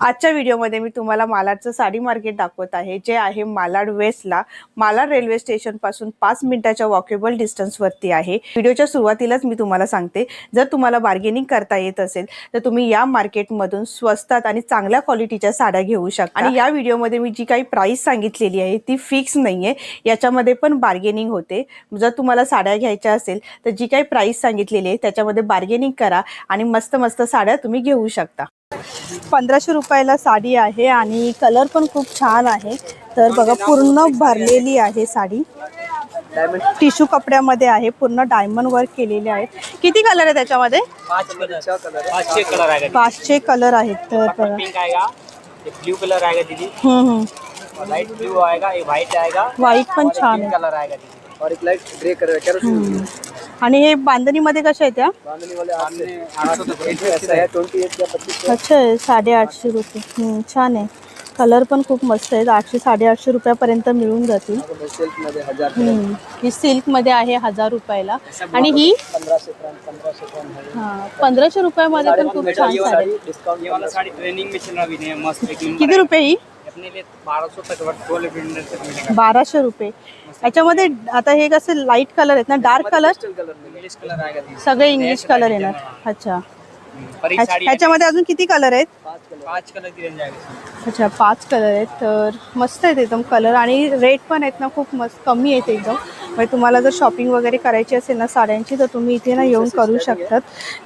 आजच्या व्हिडिओमध्ये मी तुम्हाला मालाडचं साडी मार्केट दाखवत आहे जे आहे मालाड वेस्टला. मालाड रेल्वे स्टेशनपासून पाच मिनिटाच्या वॉकेबल डिस्टन्सवरती आहे. व्हिडिओच्या सुरुवातीलाच मी तुम्हाला सांगते जर तुम्हाला बार्गेनिंग करता येत असेल तर तुम्ही या मार्केटमधून स्वस्तात आणि चांगल्या क्वालिटीच्या साड्या घेऊ शकता. आणि या व्हिडिओमध्ये मी जी काही प्राइस सांगितलेली आहे ती फिक्स नाही आहे याच्यामध्ये पण बार्गेनिंग होते. जर तुम्हाला साड्या घ्यायच्या असेल तर जी काही प्राइस सांगितलेली आहे त्याच्यामध्ये बार्गेनिंग करा आणि मस्त मस्त साड्या तुम्ही घेऊ शकता. पंधराशे रुपयाला साडी आहे आणि कलर पण खूप छान आहे. तर बघा पूर्ण भरलेली आहे साडी. टिश्यू कपड्यामध्ये आहे पूर्ण डायमंड वर्क केलेले आहेत. किती कलर आहे त्याच्यामध्ये? पांच कलर. पाँच छह कलर आएगा पाचशे कलर आहेत तर बघा. पिंक आएगा एक ब्लू कलर आएगा दीदी? हम्म, हम्म. लाइट ब्लू आएगा एक व्हाइट आएगा व्हाईट पण छान आहे. कलर आएगा दीदी? और एक लाइट ग्रे कलर. आणि हे बांधणीमध्ये कशा आहेत त्या बांधने वाले आपसे ऐसा है ट्वेंटी एट या पच्चीस अच्छा आहे साडेआठशे रुपये. हम्म, छान आहे. कलर पण खूप मस्त आहेत. आठशे साडेआठशे रुपयापर्यंत मिळून जातील. सिल्कमध्ये हजार हम्म. ही सिल्कमध्ये आहे हजार रुपयाला. आणि ही पंधराशे रुपयामध्ये पण खूप छान साडी आहे. डिस्काउंट ये वाला साड़ी ट्रेनिंग में चल रहा अभी नहीं है मस्त एक किती रुपये ही? अपने लिए बारह सौ तक ट्वेल्व हंड्रेड तक मिलेगा बाराशे रुपये. याच्यामध्ये आता हे कसे लाइट कलर आहेत ना डार्क कलर कलर में इंग्लिश कलर आएगा दीदी सगळे इंग्लिश कलर येणार. अच्छा. पर ये ह्याच- साड़ी ह्याच्यामध्ये अजून किती कलर आहेत? पाँच कलर की रेंज आएगा इसमें अच्छा पाच कलर आहेत. तर मस्त आहेत एकदम कलर आणि रेट पण आहेत ना खूप मस्त कमी आहेत एकदम. म्हणजे तुम्हाला जर शॉपिंग वगैरे करायची असेल ना साड्यांची तर तुम्ही इथे ना येऊन करू शकतात.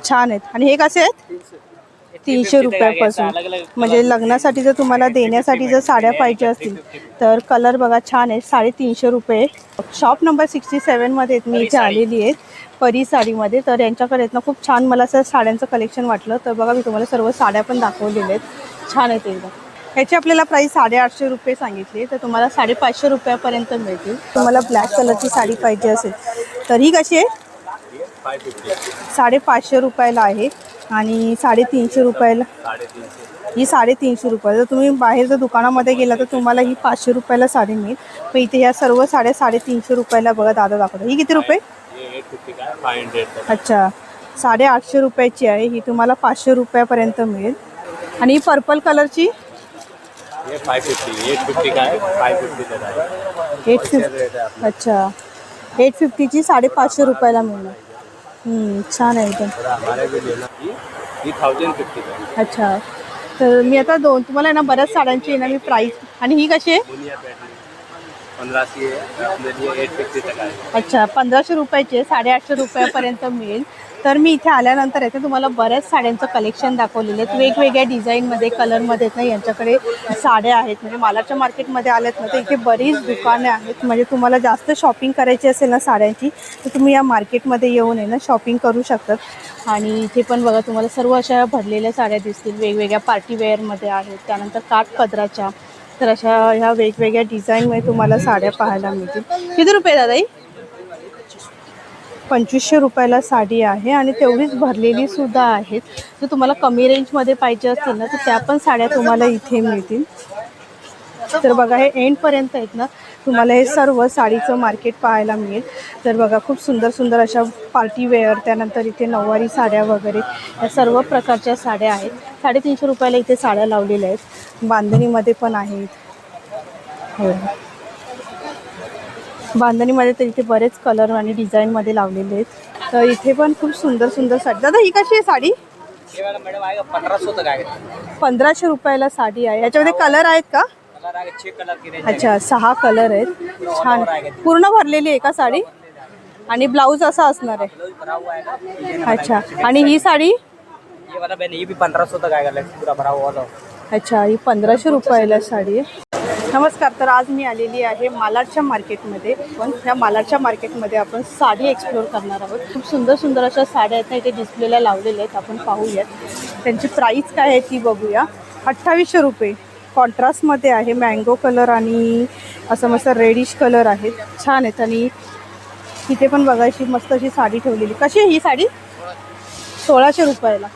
छान आहेत. आणि हे कसे आहेत? तीनशे रुपयापासून. म्हणजे लग्नासाठी जर तुम्हाला देण्यासाठी जर साड्या पाहिजे असतील तर कलर बघा छान आहे साडेतीनशे रुपये. शॉप नंबर सिक्स्टी सेवनमध्ये मी इथे आलेली आहे परी साडीमध्ये. तर यांच्याकडे आहेत ना खूप छान मला असं साड्यांचं कलेक्शन वाटलं. तर बघा मी तुम्हाला सर्व साड्या पण दाखवलेल्या आहेत. छान आहेत एकदम. ह्याची आपल्याला प्राईस साडेआठशे रुपये सांगितली तर तुम्हाला साडेपाचशे रुपयापर्यंत मिळतील. तुम्हाला ब्लॅक कलरची साडी पाहिजे असेल तर ही कशी आहे? साडेपाचशे रुपयाला आहे. आणि साडेतीनशे रुपयाला. ही साडेतीनशे रुपये जर तुम्ही बाहेर जर दुकानामध्ये गेला तर तुम्हाला ही पाचशे रुपयाला साडी मिळेल. पण इथे ह्या सर्व साड्या साडेतीनशे रुपयाला बघा दादा दाखवतात. ही किती रुपये? अच्छा. साडेआठशे रुपयाची आहे. ही तुम्हाला पाचशे रुपयापर्यंत मिळेल. आणि ही पर्पल कलरची? एट फिफ्टी अच्छा. एट फिफ्टीची साडेपाचशे रुपयाला मिळणार. छान आहे एकदम. अच्छा. तर मी आता दोन तुम्हाला ना बऱ्याच साड्यांची ना मी प्राईस आणि ही कशी आहे? अच्छा पंधराशे रुपयाची साडेआठशे रुपयापर्यंत मिळेल. तर मी इथे आल्यानंतर येथे तुम्हाला बऱ्याच साड्यांचं कलेक्शन दाखवलेलं आहेत वेगवेगळ्या डिझाईनमध्ये कलरमध्ये ना यांच्याकडे साड्या आहेत. म्हणजे मालाच्या मार्केटमध्ये आल्यात ना तर इथे बरीच दुकाने आहेत. म्हणजे तुम्हाला जास्त शॉपिंग करायची असेल ना साड्यांची तर तुम्ही या मार्केटमध्ये येऊन आहे ना शॉपिंग करू शकतात. आणि इथे पण बघा तुम्हाला सर्व अशा भरलेल्या साड्या दिसतील. वेगवेगळ्या पार्टीवेअरमध्ये आहेत. त्यानंतर काठ पदराच्या. तर अशा ह्या वेगवेगळ्या डिझाईनमध्ये तुम्हाला साड्या पाहायला मिळतील. किती रुपये दादा ही? पंचवीसशे रुपयाला साडी आहे आणि तेवढीच भरलेली सुद्धा आहेत. जर तुम्हाला कमी रेंजमध्ये पाहिजे असतील ना तर त्या पण साड्या तुम्हाला इथे मिळतील. तर बघा हे एंडपर्यंत आहेत ना तुम्हाला हे सर्व साडीचं मार्केट पाहायला मिळेल. तर बघा खूप सुंदर सुंदर अशा पार्टी वेअर त्यानंतर इथे नऊवारी साड्या वगैरे या सर्व प्रकारच्या साड्या आहेत. साडेतीनशे रुपयाला इथे साड्या लावलेल्या आहेत. बांधणीमध्ये पण आहेत. हो. बांधणीमध्ये तर इथे बरेच कलर आणि डिझाईनमध्ये लावलेले आहेत. तर इथे पण खूप सुंदर सुंदर साडी. दादा ही कशी आहे साडी? ये वाला मैडम आएगा पंद्रह सौ तक आएगा पंधराशे रुपयाला साडी आहे. याच्यामध्ये कलर आहेत का? अच्छा सहा कलर आहेत. छान. पूर्ण भरलेली आहे का साडी? आणि ब्लाऊज असा असणार आहे. अच्छा. आणि ही साडी? अच्छा ही पंधराशे रुपयाला साडी आहे. नमस्कार तर आज मी आलेली आहे मालाडच्या मार्केटमध्ये. पण ह्या मालाडच्या मार्केटमध्ये आपण साडी एक्सप्लोअर करणार आहोत. खूप सुंदर सुंदर अशा साड्या आहेत ना इथे डिस्प्लेला लावलेल्या आहेत. आपण पाहूयात. त्यांची प्राईस काय आहे ती बघूया. अठ्ठावीसशे रुपये. कॉन्ट्रास्टमध्ये आहे. मँगो कलर आणि असं मस्त रेडिश कलर आहेत. छान आहेत. आणि तिथे पण बघायची मस्त अशी साडी ठेवलेली. कशी आहे ही साडी? सोळाशे रुपयाला.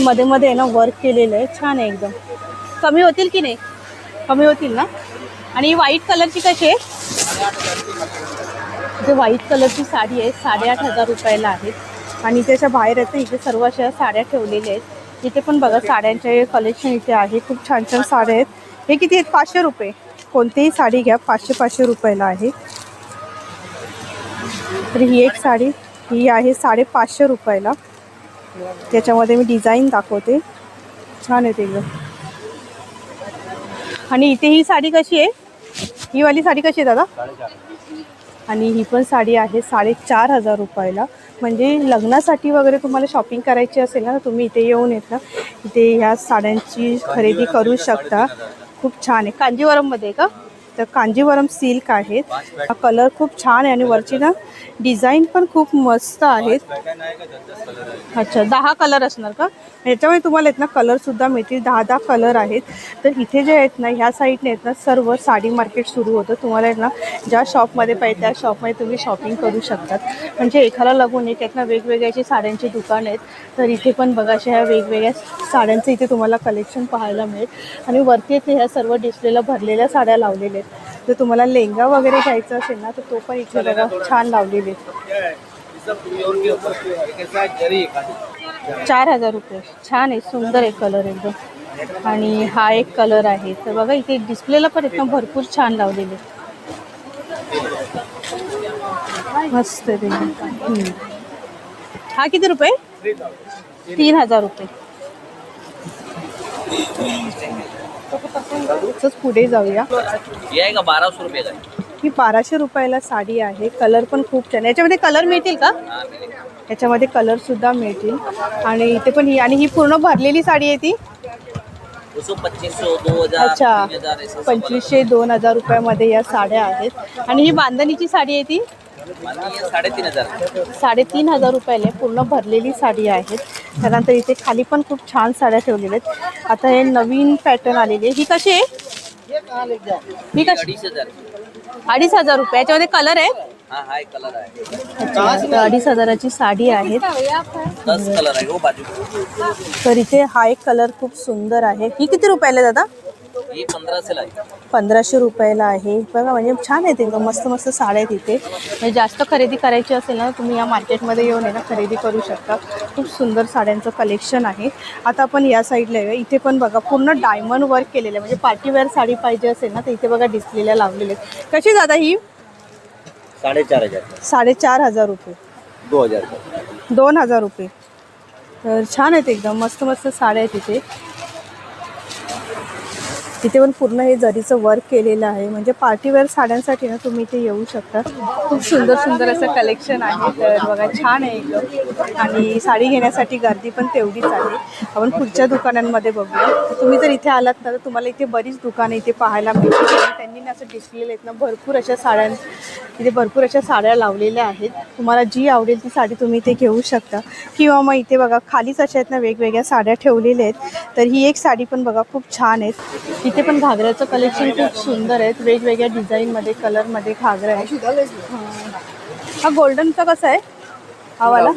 मध्ये मध्ये आहे ना वर्क केलेलं आहे. छान आहे एकदम. कमी होतील की नाही? कमी होतील ना? आणि व्हाईट कलरची कशी आहे? जे व्हाईट कलरची साडी आहे साडेआठ हजार रुपयाला आहे. आणि त्याच्या बाहेर आहेत इथे सर्व अशा साड्या ठेवलेल्या आहेत. इथे पण बघा साड्यांचे कलेक्शन इथे आहे. खूप छान छान साड्या आहेत. हे किती आहेत? पाचशे रुपये. कोणतीही साडी घ्या पाचशे पाचशे रुपयाला आहे. तर ही एक साडी ही आहे साडेपाचशे रुपयाला. त्याच्यामध्ये मी डिझाईन दाखवते. छान आहे ते एकदम. आणि इथे ही साडी कशी आहे? ही वाली साडी कशी आहे दादा? आणि ही पण साडी आहे साडेचार हजार रुपयाला. म्हणजे लग्नासाठी वगैरे तुम्हाला शॉपिंग करायची असेल ना तुम्ही इथे येऊन येत ना. इथे ह्या साड्यांची खरेदी करू शकता. खूप छान आहे. कांजीवरममध्ये का? तर कांजीवरम सिल्क आहेत. हा कलर खूप छान आहे आणि वरची ना डिझाईन पण खूप मस्त आहेत. अच्छा दहा कलर असणार का? याच्यामुळे तुम्हाला आहेत ना कलरसुद्धा मिळतील. दहा दहा कलर आहेत. तर इथे जे आहेत ना ह्या साईडने आहेत ना सर्व साडी मार्केट सुरू होतं. तुम्हाला आहेत ना ज्या शॉपमध्ये पाहिजे त्या शॉपमध्ये तुम्ही शॉपिंग करू शकतात. म्हणजे एखादा लागून एक आहेत ना वेगवेगळ्याची साड्यांची दुकान आहेत. तर इथे पण बघा अशा ह्या वेगवेगळ्या साड्यांचं इथे तुम्हाला कलेक्शन पाहायला मिळेल. आणि वरती येते ह्या सर्व डिस्प्लेला भरलेल्या साड्या लावलेल्या आहेत. जर तुम्हाला लेहंगा वगैरे घ्यायचा असेल ना तर तो पण इथे बघा छान लावलेले. चार हजार रुपये. छान आहे सुंदर आहे कलर एकदम. आणि हा एक कलर आहे. तर बघा इथे डिस्प्लेला पण एकदम भरपूर छान लावलेले. मस्त ते. हा किती रुपये? तीन हजार रुपये. तसंच पुढे जाऊया. ये आहे का बाराशे रुपये का ही बाराशे रुपयाला साडी आहे. कलर पण खूप छान आहे. याच्यामध्ये कलर मिळतील का? याच्यामध्ये कलर सुद्धा मिळतील. आणि इथे पण ही आणि ही पूर्ण भरलेली साडी आहे ती? उसो पच्चीस सौ दो हजार अच्छा. तीन हजार ऐसा सब पंचवीसशे दोन हजार रुपयामध्ये या साड्या आहेत. आणि ही बांधणीची साडी आहे ती? साडेतीन हजार. साडेतीन हजार रुपयाला. पूर्ण भरलेली साडी आहेत. त्यानंतर इथे खाली पण खूप छान साड्या ठेवलेल्या आहेत. आता हे नवीन पॅटर्न आलेली आहे. ही कशी आहे? ही कशी? अडीच हजार. रुपये. याच्यामध्ये कलर आहे? अडीच हजाराची साडी आहे दस कलर आहे हो तर इथे हा एक कलर खूप सुंदर आहे. ही किती रुपयाला आहे दादा? ही पंधराशे रुपयाला आहे. बघा म्हणजे छान आहेत एकदम मस्त मस्त साड्या आहेत इथे. म्हणजे जास्त खरेदी करायची असेल ना तुम्ही या मार्केटमध्ये येऊन आहे ना खरेदी करू शकता. खूप सुंदर साड्यांचं कलेक्शन आहे. आता आपण या साईडला आहे इथे पण बघा पूर्ण डायमंड वर्क केलेलं आहे. म्हणजे पार्टीवेअर साडी पाहिजे असेल ना तर इथे बघा डिस्प्लेला लावलेले आहेत. कशी दादा ही? साडेचार हजार. साडेचार हजार रुपये. दो हजार दोन हजार रुपये. तर छान आहेत एकदम. मस्त मस्त साड्या आहेत इथे. तिथे पण पूर्ण हे जरीचं वर्क केलेलं आहे. म्हणजे पार्टीवेअर साड्यांसाठी ना तुम्ही इथे येऊ शकता. खूप सुंदर सुंदर असं कलेक्शन आहे. तर बघा छान आहे एकदम आणि साडी घेण्यासाठी गर्दी पण तेवढीच आहे. आपण पुढच्या दुकानांमध्ये बघूया. तुम्ही जर इथे आलात ना तर तुम्हाला इथे बरीच दुकानं इथे पाहायला मिळतील. त्यांनी ना असं डिस्प्ले आहेत ना भरपूर अशा साड्यां इथे भरपूर अशा साड्या लावलेल्या आहेत. तुम्हाला जी आवडेल ती साडी तुम्ही इथे घेऊ शकता. किंवा मग इथे बघा खालीच अशा आहेत ना वेगवेगळ्या साड्या ठेवलेल्या आहेत. तर ही एक साडी पण बघा खूप छान आहेत. इथे पण घागऱ्याचं कलेक्शन खूप सुंदर आहेत. वेगवेगळ्या डिझाईनमध्ये कलरमध्ये घागरा आहे हा गोल्डनचा कसा आहे? हा वाला?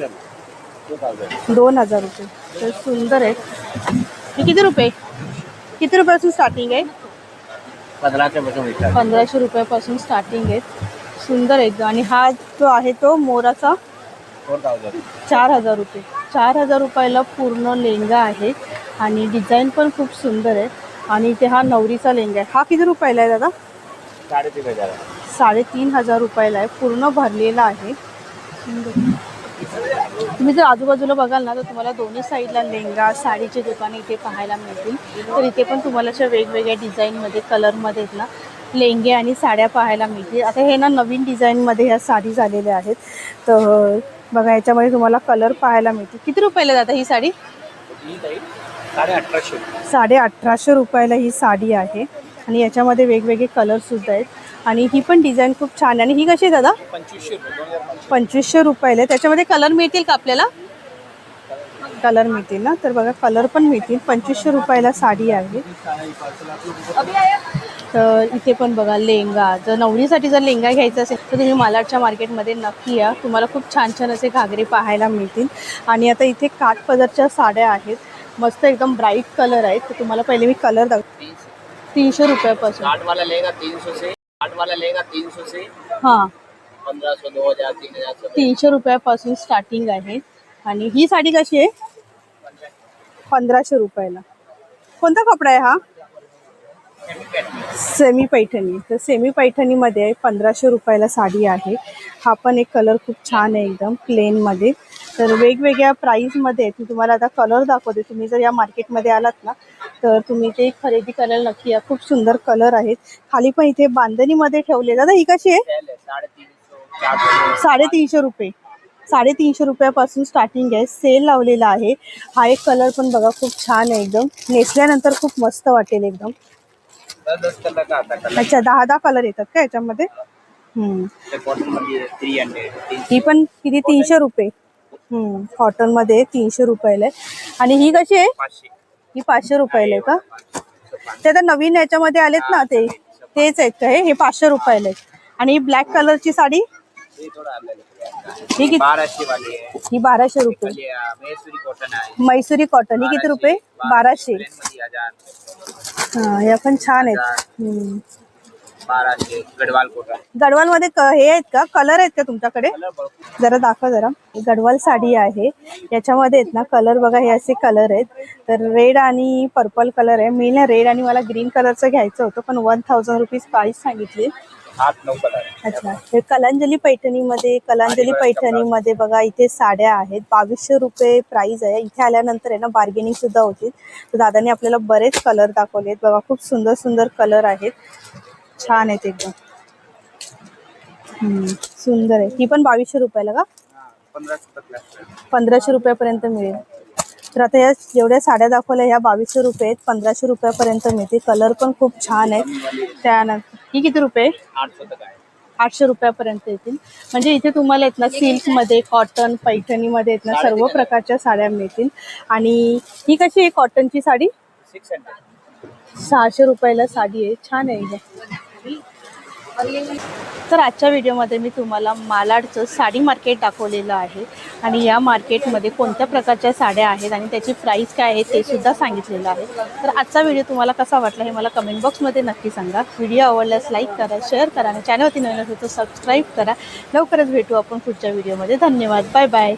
दोन हजार रुपये. तर सुंदर आहे हे किती रुपये? किती रुपयापासून स्टार्टिंग आहे? पंधराशे पंधराशे रुपयापासून स्टार्टिंग आहेत. सुंदर आहेत. आणि हा जो आहे तो मोराचा चार हजार रुपये. चार हजार रुपयाला पूर्ण लेंगा आहे. आणि डिझाईन पण खूप सुंदर आहे. आणि इथे हा नवरीचा लेंगा आहे. हा किती रुपयाला आहे दादा? साडेतीन हजार साडेतीन हजार रुपयाला आहे. पूर्ण भरलेला आहे. तुम्ही जर आजूबाजूला बघाल ना तर तुम्हाला दोन्ही साईडला लेंगा साडीचे दुकाने इथे पाहायला मिळतील. तर इथे पण तुम्हाला अशा वेगवेगळ्या डिझाईनमध्ये कलरमध्ये ना लेंगे आणि साड्या पाहायला मिळतील. आता हे ना नवीन डिझाईनमध्ये ह्या साडी झालेल्या आहेत. तर बघा याच्यामध्ये तुम्हाला कलर पाहायला मिळतील. किती रुपयाला जाता ही साडी साडे अठराशे रुपयाला ही साडी आहे. आणि याच्यामध्ये वेगवेगळे कलरसुद्धा आहेत. आणि ही पण डिझाईन खूप छान आहे. आणि ही कशी आहे दादा? पंचवीसशे रुपये पंचवीसशे. रुपयाला. आहे. त्याच्यामध्ये कलर मिळतील का आपल्याला? कलर मिळतील ना? तर बघा कलर पण मिळतील. पंचवीसशे रुपयाला साडी आहे. तर इथे पण बघा लेंगा. जर नवरीसाठी जर लेंगा घ्यायचा असेल तर तुम्ही मालाडच्या मार्केटमध्ये नक्की या. तुम्हाला खूप छान छान असे घागरे पाहायला मिळतील. आणि आता इथे काठपदरच्या साड्या आहेत. मस्त एकदम ब्राईट कलर आहेत. तर तुम्हाला पहिले मी कलर दाख तीनशे रुपयापासून. आठ वाला लेगा तीन सौ से आठ वाला लेगा तीन सौ. से हां. पंद्रह सौ दो हजार तीन हजार. तीनशे रुपयापासून स्टार्टिंग आहे. आणि ही साडी कशी आहे? पंधराशे रुपयाला. कोणता कपडा आहे हा? सेमी पैठणी तर सेमी पैठणीमध्ये पंधराशे रुपयाला साडी आहे. हा पण एक कलर खूप छान आहे एकदम प्लेनमध्ये तर वेगवेगळ्या प्राईजमध्ये मी तुम्हाला आता कलर दाखवते. तुम्ही जर या मार्केटमध्ये आलात ना तर तुम्ही ते खरेदी करायला नक्की या. खूप सुंदर कलर आहेत. खाली पण इथे बांधणीमध्ये ठेवले दादा ही कशी आहे? साडेतीनशे रुपये. साडेतीनशे रुपयापासून स्टार्टिंग आहे. सेल लावलेला आहे. हा एक कलर पण बघा खूप छान आहे एकदम. नेसल्यानंतर खूप मस्त वाटेल एकदम. अच्छा दहा दहा कलर येतात का याच्यामध्ये? ही पण किती? तीनशे रुपये. कॉटनमध्ये तीनशे रुपयाला आहे. आणि ही कशी आहे? ही पाचशे रुपयाला आहे का? ते आता नवीन याच्यामध्ये आलेत ना ते. तेच आहेत का हे पाचशे रुपयाला आहेत आणि ही ब्लॅक कलरची साडी? है किती? है बाराशे रुपये. मैसूरी कॉटन आहे. मैसुरी कॉटन ही किती रुपये? बाराशे. हा या पण छान आहेत. बाराशे गडवाल कॉटन गडवाल मध्ये हे आहेत का? कलर आहेत का तुमच्याकडे? जरा दाखवा जरा. गडवाल साडी आहे. याच्यामध्ये आहेत ना कलर बघा हे असे कलर आहेत. तर रेड आणि पर्पल कलर आहे. मी ना रेड आणि मला ग्रीन कलरचं घ्यायचं होतं पण वन थाउजंड रुपीज प्राईस सांगितली. अच्छा. हे कलांजली पैठणीमध्ये कलांजली पैठणीमध्ये बघा इथे साड्या आहेत. बावीसशे रुपये प्राइस आहे. इथे आल्यानंतर आहे ना बार्गेनिंग सुद्धा होती तर दादाने आपल्याला बरेच कलर दाखवलेत बघा खूप सुंदर सुंदर कलर आहेत. छान आहेत एकदम. हम्म, सुंदर आहे. ही पण बावीसशे रुपयाला का? पंधराशे रुपयापर्यंत मिळेल. तर आता या जेवढ्या साड्या दाखवल्या ह्या बावीसशे रुपये आहेत पंधराशे रुपयापर्यंत मिळते कलर पण खूप छान आहे त्यानंतर ही किती रुपये? आठशे रुपयापर्यंत येतील. म्हणजे इथे तुम्हाला आहेत ना सिल्कमध्ये कॉटन पैठणीमध्ये आहेत ना सर्व प्रकारच्या साड्या मिळतील. आणि ही कशी आहे कॉटनची साडी? सहाशे रुपयाला साडी आहे. छान आहे तर आजच्या व्हिडिओमध्ये मी तुम्हाला मालाडचं साडी मार्केट दाखवलेलं आहे. आणि या मार्केटमध्ये कोणत्या प्रकारच्या साड्या आहेत आणि त्याची प्राईस काय आहे ते सुद्धा सांगितलेलं आहे. तर आजचा व्हिडिओ तुम्हाला कसा वाटला हे मला कमेंट बॉक्समध्ये नक्की सांगा. व्हिडिओ आवडल्यास लाईक करा शेअर करा आणि चॅनलवरती नवीन असेल तर सबस्क्राईब करा. लवकरच भेटू आपण पुढच्या व्हिडिओमध्ये. धन्यवाद. Bye bye.